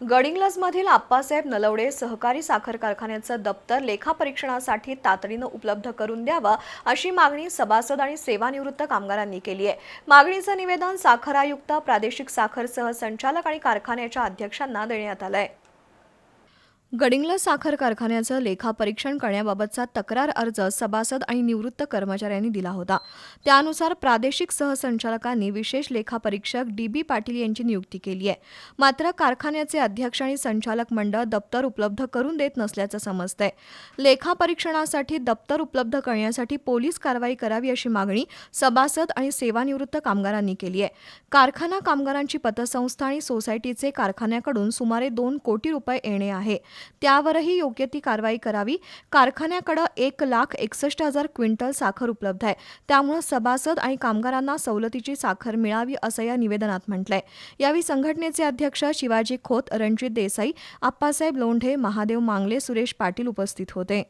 गडिंग्लजमधील आप्पासाहेब नलवडे सहकारी साखर कारखान्याचं दप्तर लेखापरीक्षणासाठी तातडीनं उपलब्ध करून द्यावं अशी मागणी सभासद आणि सेवानिवृत्त कामगारांनी केली आहे. मागणीचं निवेदन साखर आयुक्त प्रादेशिक साखर सहसंचालक आणि कारखान्याच्या अध्यक्षांना देण्यात आलंय. गडिंगला साखर कारखान्याचं लेखापरीक्षण करण्याबाबतचा तक्रार अर्ज सभासद आणि निवृत्त कर्मचाऱ्यांनी दिला होता. त्यानुसार प्रादेशिक सहसंचालकांनी विशेष लेखापरीक्षक डी बी पाटील यांची नियुक्ती केली आहे. मात्र कारखान्याचे अध्यक्ष आणि संचालक मंडळ दप्तर उपलब्ध करून देत नसल्याचं समजतंय. लेखापरीक्षणासाठी दप्तर उपलब्ध करण्यासाठी पोलीस कारवाई करावी अशी मागणी सभासद आणि सेवानिवृत्त कामगारांनी केली आहे. कारखाना कामगारांची पतसंस्था आणि सोसायटीचे कारखान्याकडून सुमारे दोन कोटी रुपये येणे आहे. त्यावरही योग्य ती कारवाई करावी. कारखान्याकडे एक लाख एकसष्ट हजार क्विंटल साखर उपलब्ध आहे. त्यामुळे सभासद आणि कामगारांना सवलतीची साखर मिळावी असं या निवेदनात म्हटलंय. यावेळी संघटनेचे अध्यक्ष शिवाजी खोत रणजित देसाई आप्पासाहेब लोंढे महादेव मांगले सुरेश पाटील उपस्थित होते.